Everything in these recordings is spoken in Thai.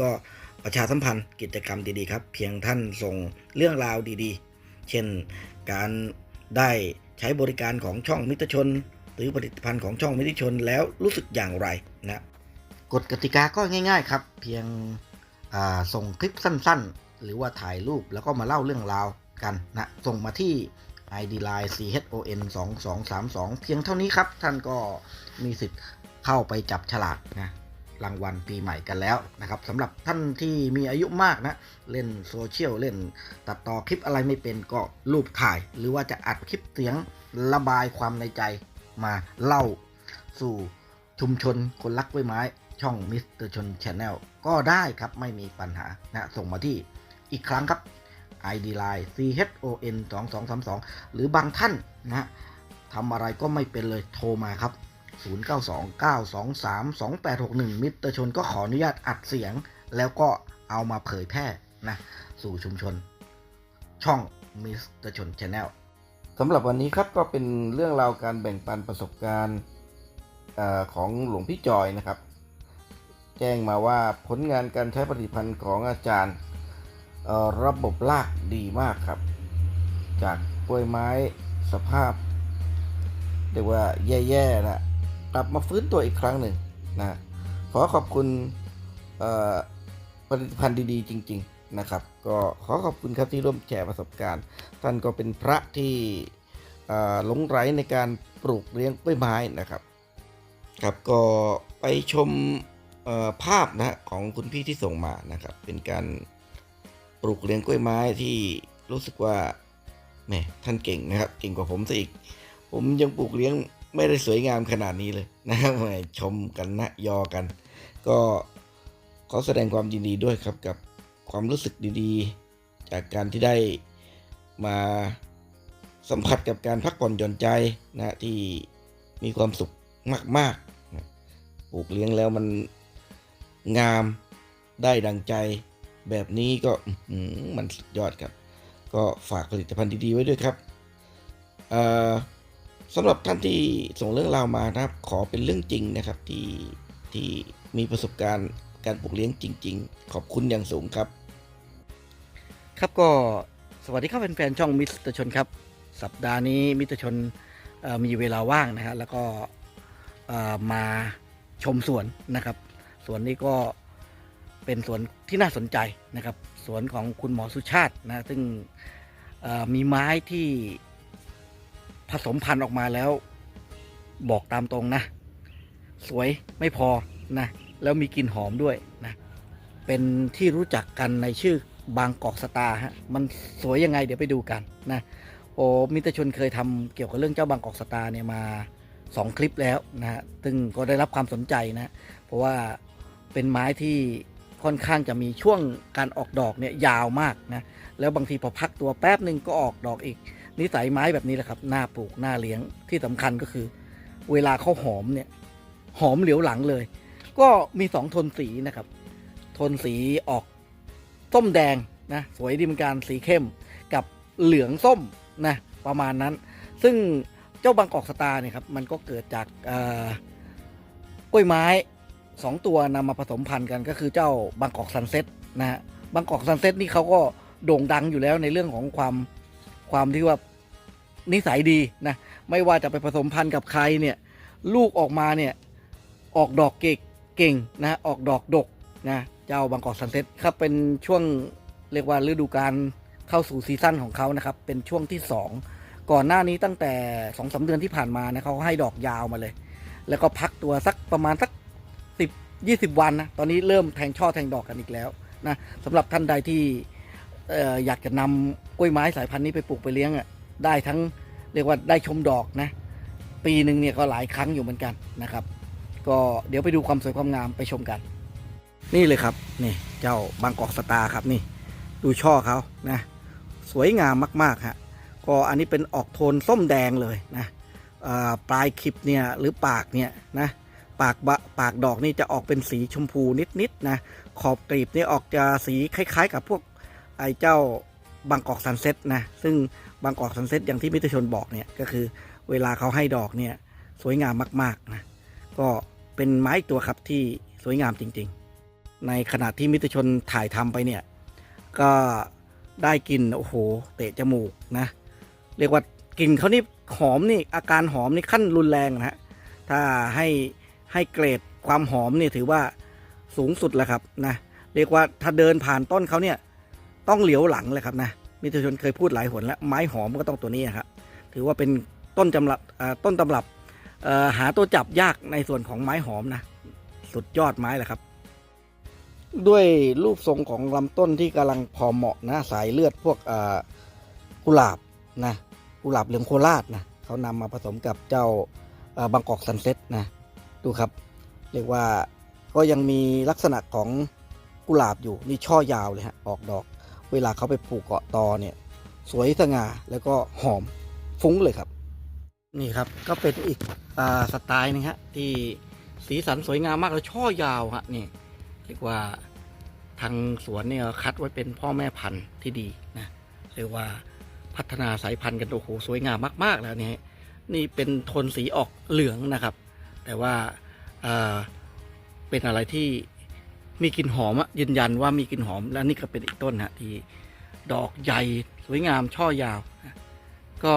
ก็ประชาสัมพันธ์กิจกรรมดีๆครับ เพียงท่านส่งเรื่องราวดีๆ เช่นการได้ใช้บริการของช่องมิตรชน หรือผลิตภัณฑ์ของช่องมิตรชนแล้วรู้สึกอย่างไรนะกฎกติกาก็ง่าย ๆครับ เพียงส่งคลิปสั้นๆ หรือว่าถ่ายรูปแล้วก็มาเล่าเรื่องราวกันนะส่งมาที่ ID Line CHON 2232เพียงเท่านี้ครับ ท่านก็มีสิทธิ์เข้าไปจับฉลากนะ รางวัลปีใหม่กันแล้วนะครับสำหรับท่านที่มีอายุมากนะ เล่นโซเชียลเล่นตัดต่อคลิปอะไรไม่เป็นก็รูปถ่าย หรือว่าจะอัดคลิปเสียงระบายความในใจมาเล่าสู่ชุมชนคนรักกล้ไม้ ช่องมิสเตอร์ชนชาแนลก็ได้ครับไม่มีปัญหานะส่งมาที่อีกครั้งครับ ID Line CHON 2232หรือบางท่านนะทำอะไรก็ไม่เป็นเลยโทรมาครับ 0929232861 มิสเตอร์ชนก็ขออนุญาตอัดเสียง แล้วก็เอามาเผยแพร่นะสู่ชุมชน ช่องมิสเตอร์ชนชาแนลสำหรับวันนี้ครับก็เป็นเรื่องราวการแบ่งปันประสบการณ์ของหลวงพี่จอยนะครับ แจ้งมาว่าผลงานการใช้ผลิตภัณฑ์ของอาจารย์ระบบลากดีมากครับ จากกล้วยไม้สภาพ เรียกว่าแย่ๆนะ กลับมาฟื้นตัวอีกครั้งหนึ่งนะขอขอบคุณผลิตภัณฑ์ดีๆ จริง ๆนะครับ ก็ขอขอบคุณครับที่ร่วมแชร์ประสบการณ์ ท่านก็เป็นพระที่หลงไหลในการปลูกเลี้ยงกล้วยไม้นะครับครับก็ไปชมภาพนะฮะของคุณพี่ที่ส่งมานะครับ เป็นการปลูกเลี้ยงกล้วยไม้ที่รู้สึกว่าแหมท่านเก่งนะครับ เก่งกว่าผมซะอีก ผมยังปลูกเลี้ยง ไม่ได้สวยงามขนาดนี้เลยนะครับชมกันนะยอกัน ก็ขอแสดงความยินดีด้วยครับกับความรู้สึกดีๆ จากการที่ได้มาสัมผัสกับการพักผ่อนหย่อนใจนะที่มีความสุขมากๆนะปลูกเลี้ยงแล้วมันงามได้ดังใจแบบนี้ก็มันสุดยอดครับ ก็ฝากผลิตภัณฑ์ดีๆไว้ด้วยครับ เอ่อ สำหรับท่านที่ส่งเรื่องราวมานะครับ ขอเป็นเรื่องจริงนะครับที่ที่มีประสบการณ์การปลูกเลี้ยงจริง ๆ ขอบคุณอย่างสูงครับ ครับก็สวัสดีครับแฟนๆช่องมิสเตอร์ชนครับ สัปดาห์นี้มิสเตอร์ชนมีเวลาว่างนะฮะแล้วก็มาชมสวนนะครับสวนนี้ก็เป็นสวนที่น่าสนใจนะครับ สวนของคุณหมอสุชาตินะซึ่งมีไม้ที่ ผสมพันธุ์ออกมาแล้ว บอกตามตรงนะ สวยไม่พอนะ แล้วมีกลิ่นหอมด้วยนะ เป็นที่รู้จักกันในชื่อบางกอกสตาร์ฮะมันสวยยังไงเดี๋ยวไปดูกันนะ โอ้มิตรชนเคยทำเกี่ยวกับเรื่องเจ้าบางกอกสตาร์เนี่ยมา2คลิปแล้วนะฮะ ซึ่งก็ได้รับความสนใจนะ เพราะว่าเป็นไม้ที่ค่อนข้างจะมีช่วงการออกดอกเนี่ยยาวมากนะ แล้วบางทีพอพักตัวแป๊บหนึ่งก็ออกดอกอีก นิสัยไม้แบบนี้แหละครับน่าปลูกน่าเลี้ยงที่สำคัญก็คือ เวลาเขาหอมเนี่ยหอมเหลียวหลังเลย ก็มีสองโทนสีนะครับโทนสีออกส้มแดงนะสวยดีเหมือนกันสีเข้มกับเหลืองส้มนะประมาณนั้น ซึ่งเจ้าบางกอกสตาร์เนี่ยครับมันก็เกิดจากอ่อกล้วยไม้สองตัวนำมาผสมพันธุ์กันก็คือเจ้าบางกอกซันเซ็ตนะฮะบางกอกซันเซ็ตนี่เขาก็โด่งดังอยู่แล้วในเรื่องของความ ความที่ว่านิสัยดีนะไม่ว่าจะไปผสมพันธุ์กับใครเนี่ยลูกออกมาเนี่ยออกดอกเก่งเก่งนะออกดอกดกนะเจ้าบางกอกซันเซ็ตครับเป็นช่วงเรียกว่าฤดูการเข้าสู่ซีซั่นของเขานะครับเป็นช่วงที่ 2 ก่อนหน้านี้ตั้งแต่2อสเดือนที่ผ่านมานะเขาให้ดอกยาวมาเลย แล้วก็พักตัวสักประมาณสัก 10 20 วันนะตอนนี้เริ่มแทงช่อแทงดอกกันอีกแล้วนะสำหรับท่านใดที่ อยากจะนำกล้วยไม้สายพันธุ์นี้ไปปลูกไปเลี้ยงอะได้ทั้งเรียกว่าได้ชมดอกนะ ปีหนึ่งเนี่ยก็หลายครั้งอยู่เหมือนกันนะครับ ก็เดี๋ยวไปดูความสวยความงามไปชมกัน นี่เลยครับนี่เจ้าบางกอกสตาร์ครับนี่ ดูช่อเขานะสวยงามมากๆฮะก็อันนี้เป็นออกโทนส้มแดงเลยนะปลายคลิปเนี่ยหรือปากเนี่ยนะปากบะปากดอกนี่จะออกเป็นสีชมพูนิดๆนะขอบกลีบเนี่ยออกจะสีคล้าย ๆ กับพวก ไอ้เจ้าบางกอกซันเซ็ตนะ ซึ่งบางกอกซันเซ็ตอย่างที่มิตรชนบอกเนี่ย ก็คือเวลาเขาให้ดอกเนี่ย สวยงามมากๆนะ ก็เป็นไม้ตัวครับที่สวยงามจริงๆ ในขณะที่มิตรชนถ่ายทำไปเนี่ย ก็ได้กลินโอ้โห เตะจมูกนะ เรียกว่ากลิ่นเขานี่หอมนี่อาการหอมนี่ขั้นรุนแรงนะฮะ ถ้าให้ให้เกรดความหอมเนี่ยถือว่าสูงสุดแล้วครับนะ เรียกว่าถ้าเดินผ่านต้นเขาเนี่ย ต้องเหลียวหลังเลยครับนะมิตรชนเคยพูดหลายหนแล้วไม้หอมก็ต้องตัวนี้ครับถือว่าเป็นต้นจำรับต้นตำรับหาตัวจับยากในส่วนของไม้หอมนะ สุดยอดไม้แหละครับ ด้วยรูปทรงของลำต้นที่กำลังพอเหมาะนะสายเลือดพวกกุหลาบนะกุหลาบเหลืองโคราชนะเขานำมาผสมกับเจ้าบางกอกซันเซ็ตนะดูครับ เรียกว่าก็ยังมีลักษณะของกุหลาบอยู่นี่ช่อยาวเลยฮะออกดอก เวลาเขาไปผูกเกาะตอเนี่ยสวยสง่าแล้วก็หอมฟุ้งเลยครับ นี่ครับก็เป็นอีกอสไตล์หนึงฮะที่สีสันสวยงามมากแล้วช่อยาวฮะนี่เรียกว่าทางสวนเนี่ยคัดไว้เป็นพ่อแม่พันธุ์ที่ดีนะเรียกว่าพัฒนาสายพันธุ์กันโอ้โหสวยงามมาก ๆ แล้วนี่นี่เป็นโทนสีออกเหลืองนะครับ แต่ว่าเป็นอะไรที่ มีกลิ่นหอมอะยืนยันว่ามีกลิ่นหอมและนี่ก็เป็นอีกต้นฮะที่ดอกใหญ่สวยงามช่อยาว ก็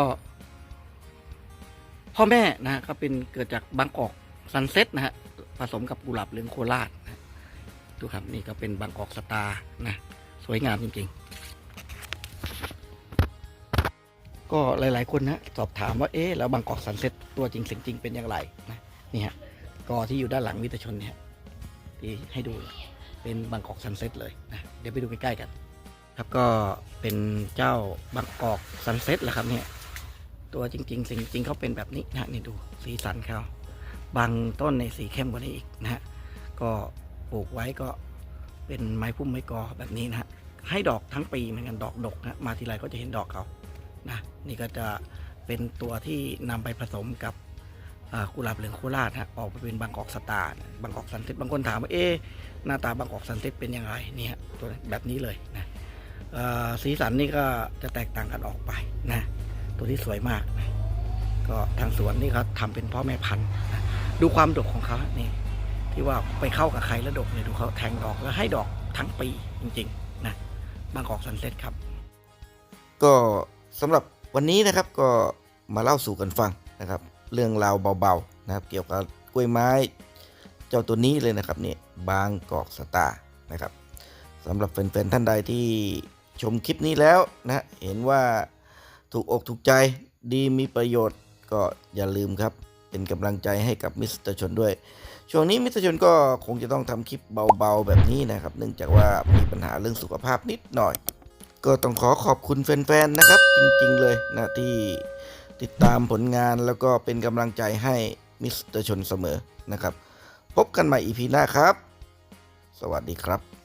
พ่อแม่นะฮะก็เป็นเกิดจากบางกอกซันเซ็ตนะฮะผสมกับกุหลาบเหลืองโคราชนะดูครับนี่ก็เป็นบางกอกสตาร์นะสวยงามจริงๆ ก็หลาย ๆ คนนะสอบถามว่าเอ๊ะแล้วบางกอกซันเซ็ตตัวจริงเสียงจริงเป็นอย่างไรนะนี่ฮะกอที่อยู่ด้านหลังวิทยชนเนี่ย ที่ให้ดูเป็นบางกอกซันเซ็ตเลยนะเดี๋ยวไปดูใกล้ๆกันครับก็เป็นเจ้าบางกอกซันเซ็ตแหละครับเนี่ยตัวจริงๆสิ่งจริงเขาเป็นแบบนี้นะนี่ดูสีสันเขาบางต้นในสีเข้มกว่านี้อีกนะฮะก็ปลูกไว้ก็เป็นไม้พุ่มไม้กอแบบนี้นะฮะให้ดอกทั้งปีเหมือนกันดอกดกนะมาทีไรก็จะเห็นดอกเขานะนี่ก็จะเป็นตัวที่นำไปผสมกับ กุหลาบเหลืองโคราชฮะออกมาเป็นบางกอกสตาร์บางกอกซันเซ็ตบางคนถามว่าเอ๊หน้าตาบางกอกซันเซ็ตเป็นยังไงเนี่ยตัวแบบนี้เลยนะสีสันนี่ก็จะแตกต่างกันออกไปนะตัวที่สวยมากนะก็ทางสวนนี่เขาทำเป็นพ่อแม่พันธุ์นะดูความดกของเขานี่ที่ว่าไปเข้ากับใครแล้วดกเนี่ยดูเขาแทงดอกแล้วให้ดอกทั้งปีจริงๆนะบางกอกซันเซ็ตครับ ก็สำหรับวันนี้นะครับก็มาเล่าสู่กันฟังนะครับ เรื่องราวเบาๆนะครับ เกี่ยวกับกล้วยไม้ เจ้าตัวนี้เลยนะครับเนี่ยบางกอกสตาร์นะครับสำหรับแฟนๆท่านใดที่ชมคลิปนี้แล้วนะเห็นว่าถูกอกถูกใจดีมีประโยชน์ก็อย่าลืมครับ เป็นกำลังใจให้กับมิสเตอร์ชนด้วย ช่วงนี้มิสเตอร์ชนก็คงจะต้องทำคลิปเบาๆแบบนี้นะครับ เนื่องจากว่ามีปัญหาเรื่องสุขภาพนิดหน่อย ก็ต้องขอขอบคุณแฟนๆนะครับ จริงๆเลยนะที่ ติดตามผลงานแล้วก็เป็นกำลังใจให้มิสเตอร์ชนเสมอนะครับ พบกันใหม่อีพีหน้าครับ สวัสดีครับ